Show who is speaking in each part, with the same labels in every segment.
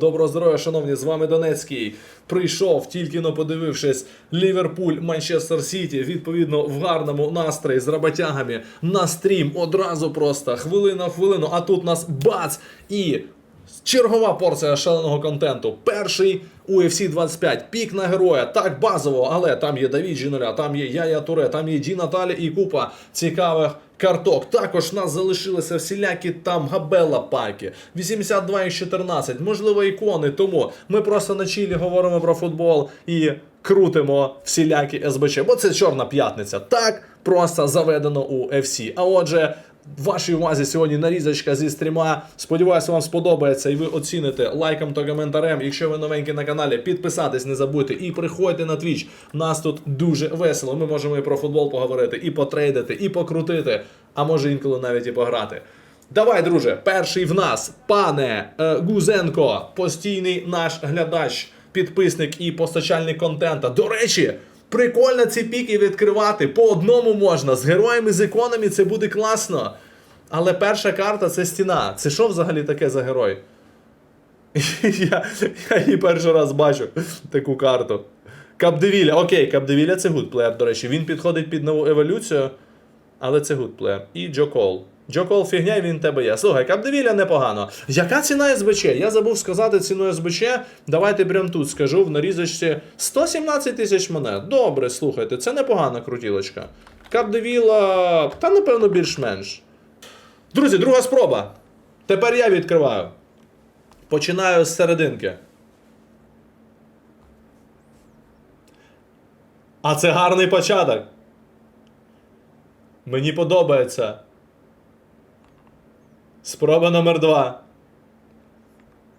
Speaker 1: Доброго здоров'я, шановні, з вами Донецький. Прийшов, тільки но подивившись Ліверпуль, Манчестер Сіті, відповідно, в гарному настрої з роботягами на стрім. Одразу просто хвилина в хвилину. А тут нас бац! І чергова порція шаленого контенту. Перший UFC 25, пік на героя, так базово, але там є Давід Жіноля, там є Яя Туре, там є Ді Наталі і купа цікавих карток. Також нас залишилися всілякі там габела паки, 82 і 14, можливо, ікони. Тому ми просто на чілі говоримо про футбол і крутимо всілякі СБЧ, бо це чорна п'ятниця. Так просто заведено у FC. А отже. Вашій увазі сьогодні нарізочка зі стріма. Сподіваюся, вам сподобається і ви оціните лайком та коментарем. Якщо ви новенькі на каналі, підписатись не забудьте і приходьте на Twitch. Нас тут дуже весело. Ми можемо і про футбол поговорити, і потрейдити, і покрутити, а може інколи навіть і пограти. Давай, друже, перший в нас, пане е, Гузенко, постійний наш глядач, підписник і постачальник контента. До речі. Прикольно ці піки відкривати. По одному можна. З героями з іконами це буде класно. Але перша карта це стіна. Це що взагалі таке за герой? я, я її перший раз бачу таку карту. Капдевіля. Окей, Капдевіля це гудплеєр, до речі. Він підходить під нову еволюцію, але це гудплеєр. І Джо Кол. Джо Кол фігня, він тебе є. Слухай, Капдевіля непогано. Яка ціна СБЧ? Я забув сказати ціну СБЧ. Давайте прямо тут скажу в нарізочці 117 тисяч монет. Добре, слухайте, це непогана крутілочка. Капдевіла, та напевно більш-менш. Друзі, друга спроба. Тепер я відкриваю. Починаю з серединки. А це гарний початок. Мені подобається. Спроба номер два.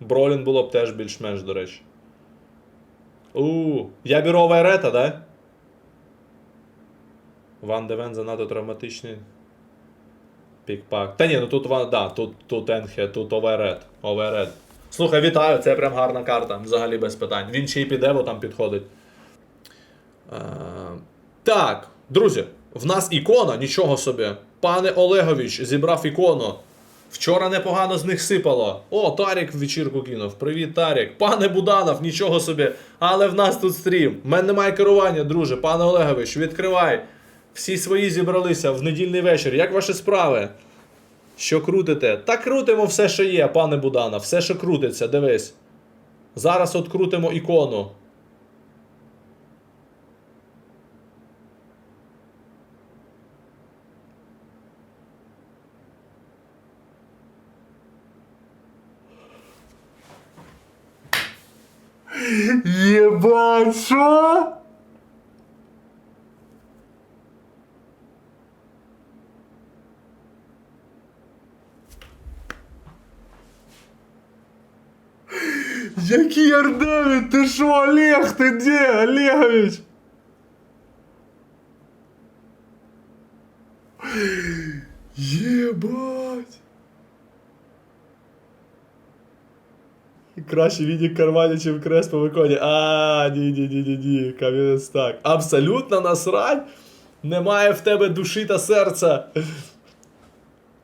Speaker 1: Бролін було б теж більш-менш, до речі. У, я беру Вайрета, да? Ван Девен занадто травматичний. Пікпак. Та ні, ну тут Ван, да, тут, тут Енхе, тут Оверед. Оверед. Слухай, вітаю, це прям гарна карта, взагалі без питань. Він ще й піде, бо там підходить. Е, так, друзі, в нас ікона, нічого собі. Пане Олегович зібрав ікону. Вчора непогано з них сипало. О, Тарік в вечірку кинув. Привіт, Тарік. Пане Буданов, нічого собі. Але в нас тут стрім. В мене немає керування, друже. Пане Олегович, відкривай. Всі свої зібралися в недільний вечір. Як ваші справи? Що крутите? Та крутимо все, що є, пане Буданов. Все, що крутиться, дивись. Зараз от крутимо ікону. Єбать, що? Який Ардевит? Ти що, Олег? Ти де, Олегович? Краще відік кармані, чим крест по виконі. А, ні, ні, ні, ні, ні, кам'янець так. Абсолютно насрать. Немає в тебе душі та серця.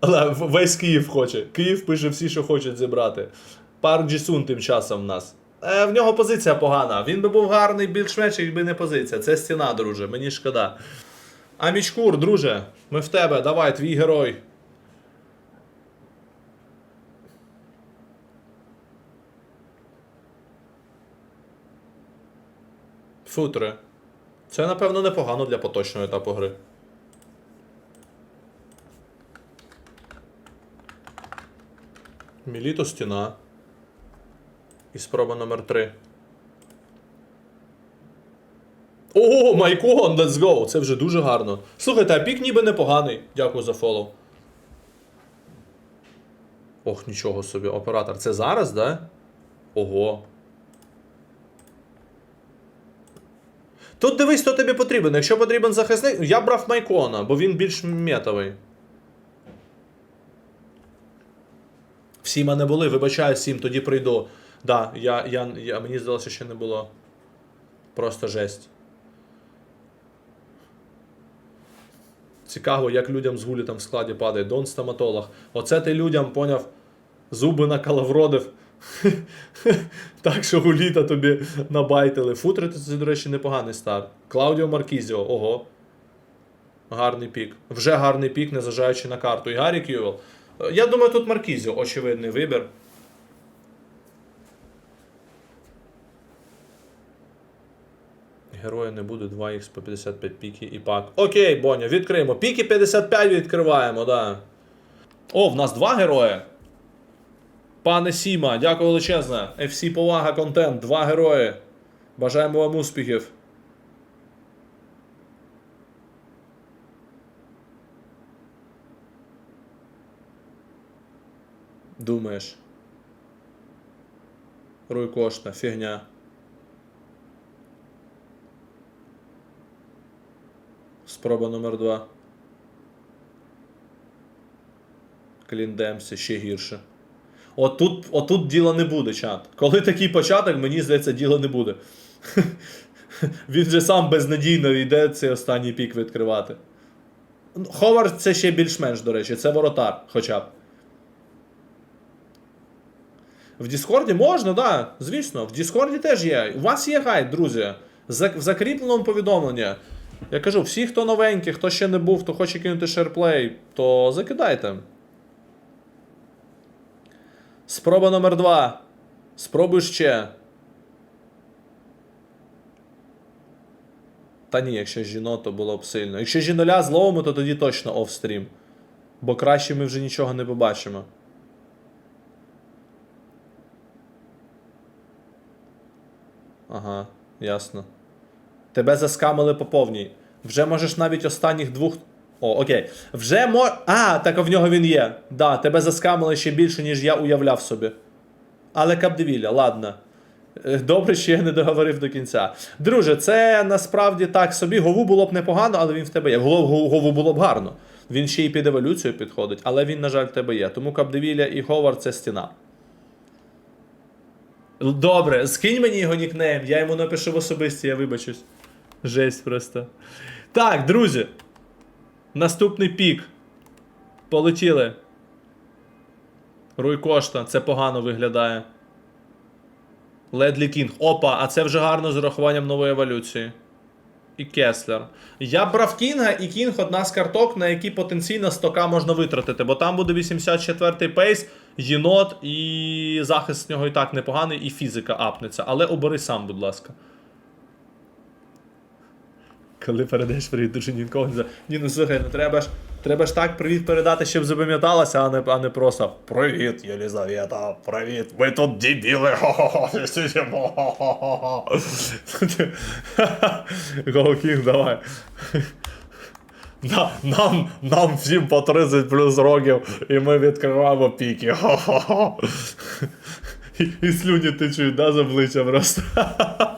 Speaker 1: Але весь Київ хоче. Київ пише всі, що хочуть зібрати. Парк Джісун тим часом в нас. Е, в нього позиція погана. Він би був гарний більш-менш, якби не позиція. Це стіна, друже, мені шкода. А Мічкур, друже, ми в тебе, давай, твій герой. Футри. Це, напевно, непогано для поточного етапу гри. Міліто стіна. І спроба номер 3. О, Майкон, let's go! Це вже дуже гарно. Слухайте, а пік ніби непоганий. Дякую за фоллоу. Ох, нічого собі. Оператор. Це зараз, да? Ого. Тут дивись, хто тобі потрібен. Якщо потрібен захисник, я брав Майкона, бо він більш метовий. Всі мене були, вибачаю всім, тоді прийду. Да, я, я, я, мені здалося, що не було. Просто жесть. Цікаво, як людям з гулі там в складі падає. Дон стоматолог. Оце ти людям поняв, зуби накалавродив, Так що гуліта тобі набайтили. Футри це, до речі, непоганий старт. Клаудіо Маркізіо, ого. Гарний пік. Вже гарний пік, незважаючи на карту. І Гаррі Кювел. Я думаю, тут Маркізіо, очевидний вибір. Героя не буде 2х по 55 піки і пак. Окей, Боня, відкриємо. Піки 55 відкриваємо, да. О, в нас два герої. Пане Сіма, дякую величезне. FC повага, контент, два герої. Бажаємо вам успіхів. Думаєш. Руй кошта, фігня. Спроба номер два. Кліндемся ще гірше. Отут, отут діла не буде, чат. Коли такий початок, мені здається, діла не буде. Він же сам безнадійно йде цей останній пік відкривати. Ну, Ховард це ще більш-менш, до речі, це воротар, хоча б. В Діскорді можна, так, да, звісно. В Діскорді теж є. У вас є гайд, друзі. В закріпленому повідомленні. Я кажу, всі, хто новенький, хто ще не був, хто хоче кинути шерплей, то закидайте. Спроба номер два. Спробуй ще. Та ні, якщо жіно, то було б сильно. Якщо жіноля зловимо, то тоді точно офстрім. Бо краще ми вже нічого не побачимо. Ага, ясно. Тебе заскамили по повній. Вже можеш навіть останніх двох. О, окей. Вже мо. А, так в нього він є. Да, тебе заскамили ще більше, ніж я уявляв собі. Але Капдевіля, ладно. Е, Добре, що я не договорив до кінця. Друже, це насправді так собі. Гову було б непогано, але він в тебе є. Гову, гову- було б гарно. Він ще й під еволюцію підходить, але він, на жаль, в тебе є. Тому Капдевіля і Говард це стіна. Добре, скинь мені його нікнейм, я йому напишу в особисті, я вибачусь. Жесть просто. Так, друзі. Наступний пік. Полетіли. Руй Кошта, це погано виглядає. Ледлі Кінг. Опа, а це вже гарно з урахуванням нової еволюції. І Кеслер. Я брав Кінга, і Кінг одна з карток, на які потенційно 100к можна витратити, бо там буде 84-й пейс, єнот, і захист з нього і так непоганий, і фізика апнеться. Але обери сам, будь ласка. Коли передаєш привіт дуже нікого не за. Ні, ну слухай, ну треба ж. Треба ж так привіт передати, щоб запам'яталося, а не, а не просто Привіт, Єлізавета, привіт, ми тут дебіли. хо-хо-хо, хо-хо-хо». Го Кінг, давай. На, нам, нам всім по 30 плюс років, і ми відкриваємо піки. Хо-хо-хо. І, і слюні течуть, да, з обличчя просто.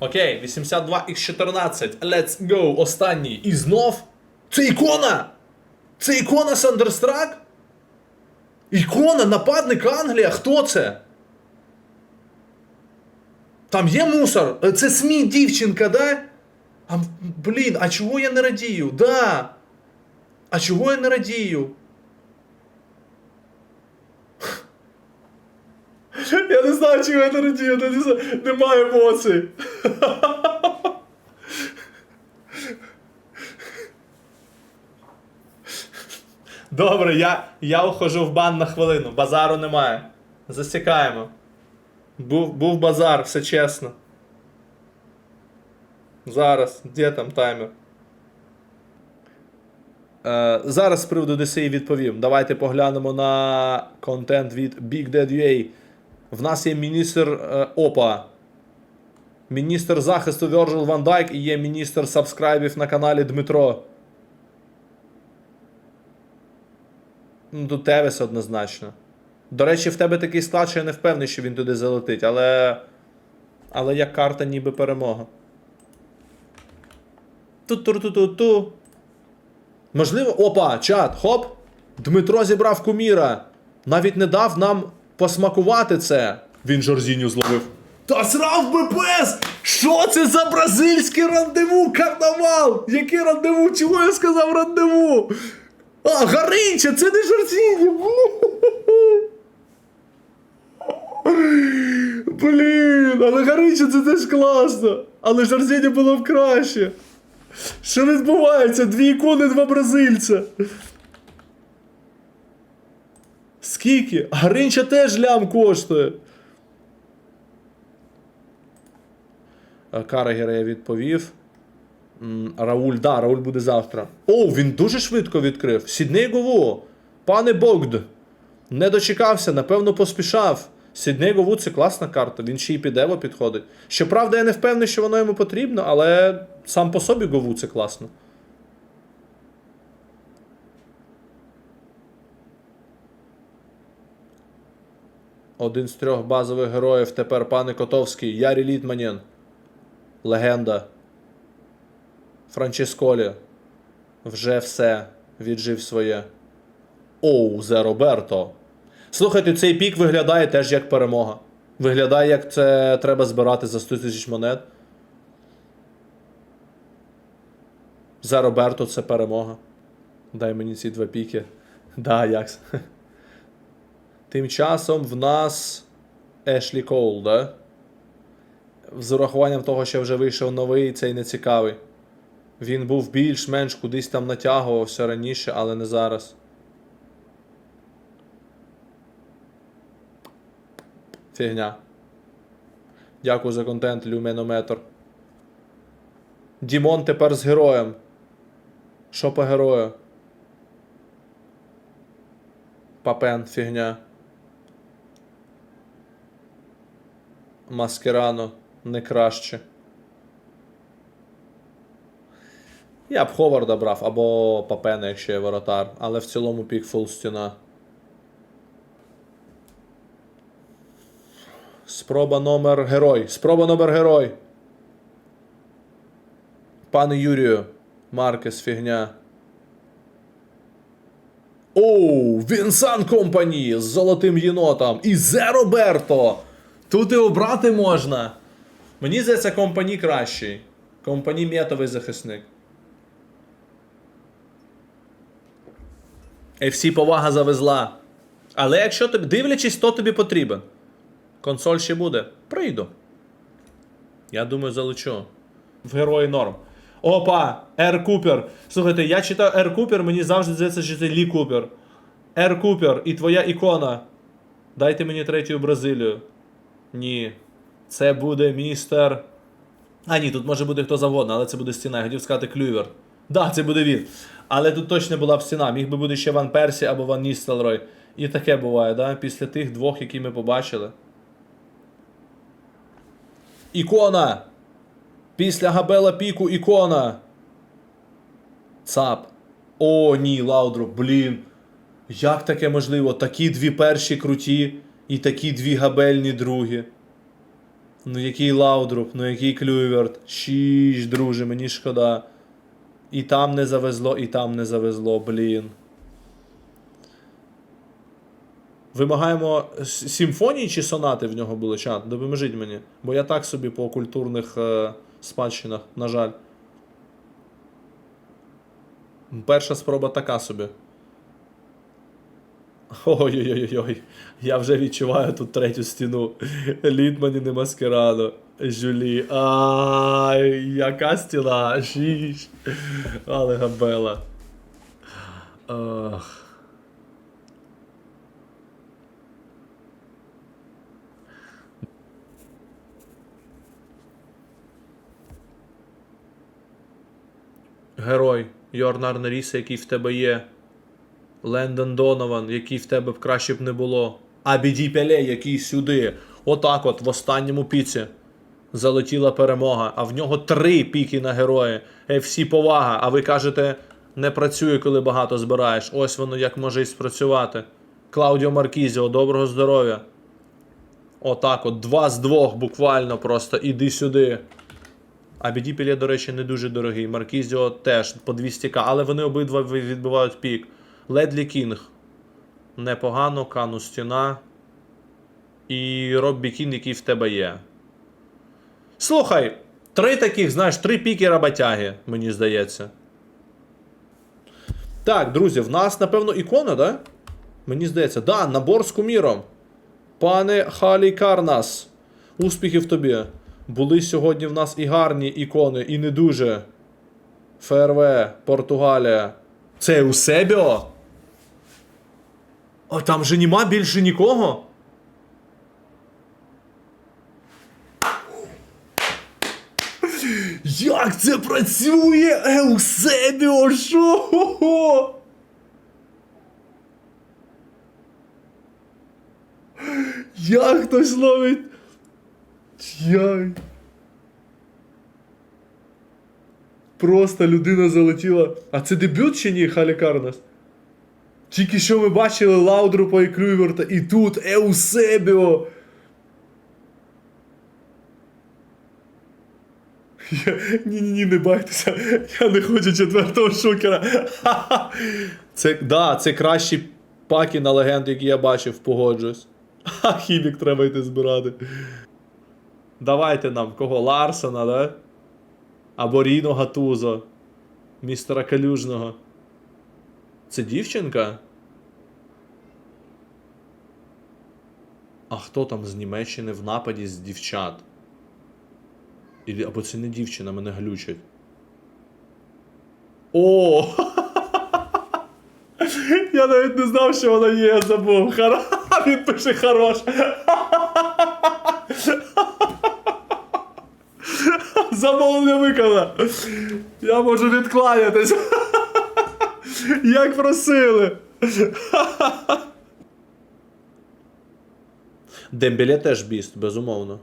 Speaker 1: Окей, 82x14. Let's go. Останній. І знов. Це ікона! Це ікона Сандерстрак? Ікона, нападник Англія. Хто це? Там є мусор. Е, Це СМІ дівчинка, да? А, блін, а чого я не радію? Да. А чого я не радію? Я не знаю, чого я не радію, не знаю, немає емоцій. Добре, я, я ухожу в бан на хвилину. Базару немає. Засікаємо. Був, був базар, все чесно. Зараз, де там таймер? Е, зараз з приводу DCI відповім. Давайте поглянемо на контент від Big Dead UA. В нас є міністр е, ОПА. Міністр захисту Virgil Van Dijk і є міністр сабскрайбів на каналі Дмитро. Ну, тут Тевес однозначно. До речі, в тебе такий склад, що я не впевнений, що він туди залетить, але. Але як карта ніби перемога. Ту-ту-ту-ту-ту. Можливо. Опа, чат, хоп! Дмитро зібрав куміра. Навіть не дав нам посмакувати це. Він Жорзіню зловив. Та срав БПС! Що це за бразильське рандеву? Карнавал! Яке рандеву? Чого я сказав рандеву? А, Гаринча, це не Жорзіню! Блін, але Гарича це теж класно. Але ж було б краще. Що відбувається? Дві ікони, два бразильця. Скільки? Гаринча теж лям коштує. Карагера я відповів. Рауль, да, Рауль буде завтра. О, він дуже швидко відкрив. Сідней Гову. Пане Богд. Не дочекався, напевно, поспішав. Сідней Гову це класна карта, він ще й під Ево підходить. Щоправда, я не впевнений, що воно йому потрібно, але сам по собі Гову це класно. Один з трьох базових героїв тепер пане Котовський, Ярі Літманін. Легенда. Франческолі. Вже все. Віджив своє. Оу, Зе Роберто. Слухайте, цей пік виглядає теж як перемога. Виглядає, як це треба збирати за 100 тисяч монет. За Роберто це перемога. Дай мені ці два піки. Да, Якс. Тим часом в нас Ешлі Коул, да? З урахуванням того, що вже вийшов новий, цей не цікавий. Він був більш-менш кудись там натягувався раніше, але не зараз. Фігня. Дякую за контент, Люменометр. Дімон тепер з героєм. Що по герою? Папен, фігня. Маскерано не краще. Я б Ховарда брав або Папена, якщо є воротар, але в цілому пік фул стіна. Спроба номер герой. Спроба номер герой. Пане Юрію. Маркес фігня. Оу, Вінсан Компані з золотим єнотом. І Зе Роберто. Тут і обрати можна. Мені здається, компані кращий. Компані метовий захисник. FC повага завезла. Але якщо тобі дивлячись, хто тобі потрібен. Консоль ще буде. Прийду. Я думаю, залучу. В герої норм. Опа! Р. Купер. Слухайте, я читаю Р. Купер, мені завжди здається, що це Лі Купер. Р. Купер і твоя ікона. Дайте мені третю Бразилію. Ні. Це буде містер. А, ні, тут може бути хто завгодно, але це буде стіна. Я хотів сказати Клювер. Да, це буде він. Але тут точно була б стіна. Міг би бути ще Ван Персі або Ван Ністелрой. І таке буває, да? Після тих двох, які ми побачили. Ікона! Після Габела Піку ікона. Цап. О, ні, Лаудроп, блін. Як таке можливо? Такі дві перші круті і такі дві габельні другі. Ну який Лаудроп, ну який Клюверт. Шіш, друже, мені шкода. І там не завезло, і там не завезло, блін. Вимагаємо симфонії чи сонати в нього були чат? Допоможіть мені. Бо я так собі по культурних е, спадщинах, на жаль. Перша спроба така собі. Ой-ой-ой-ой. Я вже відчуваю тут третю стіну. Літмані не маскерадо. Жюлі. Ай, яка стіна. Шіш. Але габела. Ах. Герой. Йорнар Неріса, який в тебе є. Лендон Донован, який в тебе б краще б не було. Абіді Пеле, який сюди. Отак от в останньому піці залетіла перемога. А в нього три піки на герої. FC повага. А ви кажете, не працює, коли багато збираєш. Ось воно як може і спрацювати. Клаудіо Маркізіо, доброго здоров'я. Отак от, два з двох буквально просто іди сюди. А BD Пілє, до речі, не дуже дорогий. Маркізіо теж по 200к, але вони обидва відбивають пік. Ледлі Кінг. Непогано, Кану Стіна. І Роббі Кін, який в тебе є. Слухай, три таких, знаєш, три піки роботяги, мені здається. Так, друзі, в нас, напевно, ікона, да? Мені здається, да, набор з куміром. Пане Халі Карнас. Успіхів тобі. Були сьогодні в нас і гарні ікони, і не дуже. ФРВ, Португалія. Це Еусебіо? А там же нема більше нікого? Як це працює? Еусебіо, що? Як хтось ловить? Як? Просто людина залетіла. А це дебют чи ні, Халі Карнас? Тільки що ми бачили Лаудрупа і Клюйверта, і тут Еусебіо. Ні-ні-ні, не байтеся. Я не хочу четвертого шукера. Це, да, це кращі паки на легенду, які я бачив, погоджуюсь. А хімік треба йти збирати. Давайте нам кого? Ларсона, да? Або Ріно Гатузо. Містера Калюжного. Це дівчинка? А хто там з Німеччини в нападі з дівчат? Або це не дівчина, мене глючать. О! Я навіть не знав, що вона є, забув. Хара... Він пише хорош. Замовлення виконано. Я можу відкланятись. Як просили. Дембеле теж біст, безумовно.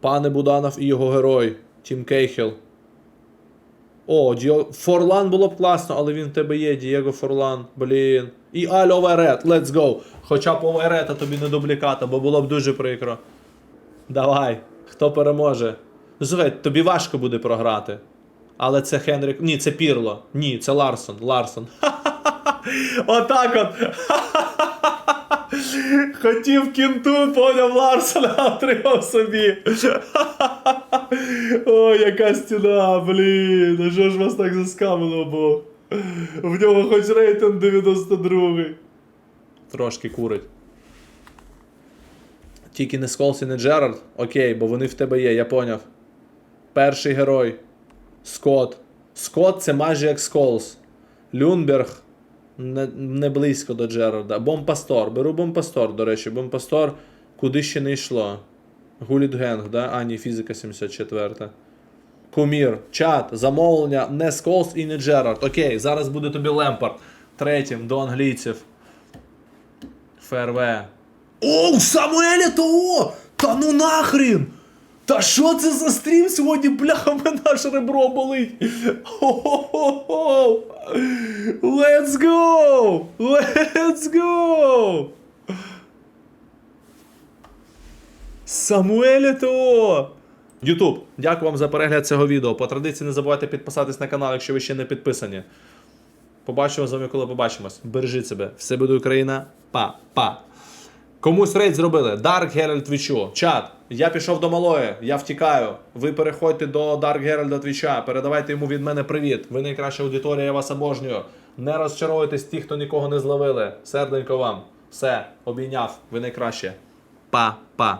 Speaker 1: Пане Буданов і його герой. Тім Кейхел. О, Діо... Форлан було б класно, але він в тебе є, Дієго Форлан. Блін. І Аль Оверет, let's go. Хоча б Оверета тобі не дубліката, бо було б дуже прикро. Давай, хто переможе? Слухай, тобі важко буде програти. Але це Хенрік. Ні, це Пірло. Ні, це Ларсон. Ларсон. Отак от. Хотів кінту, поняв Ларсона, отримав собі. Ой, яка стіна, блін. А що ж вас так заскамило, бо? В нього хоч рейтинг 92. Трошки курить. Тільки не Сколс і не Джерард. Окей, бо вони в тебе є, я поняв. Перший герой. Скотт. Скотт це майже як Сколс. Люнберг не, не близько до Джерарда. Бомпастор. Беру Бомпастор, до речі, Бомпастор куди ще не йшло. Гулітгенг, да? А, ні, фізика 74. Кумір. Чат, замовлення, не Сколс і не Джерард. Окей, зараз буде тобі Лемпард. Третім до англійців. ФРВ. Оу, Самуеля того! Та ну нахрін! Та що це за стрім сьогодні? Бляха, мене аж ребро болить. Хо-хо-хо! Let's go! Let's go! Самуеля ТО! Ютуб, дякую вам за перегляд цього відео. По традиції не забувайте підписатись на канал, якщо ви ще не підписані. Побачимо з вами, коли побачимось. Бережіть себе. Все буде Україна. Па-па. Комусь рейд зробили. Дарк Геральт Твічу. Чат. Я пішов до малої, я втікаю. Ви переходьте до Дарк Геральда Твіча. Передавайте йому від мене привіт. Ви найкраща аудиторія, я вас обожнюю. Не розчаруйтесь ті, хто нікого не зловили. Серденько вам. Все, обійняв. Ви найкраще. Па-па.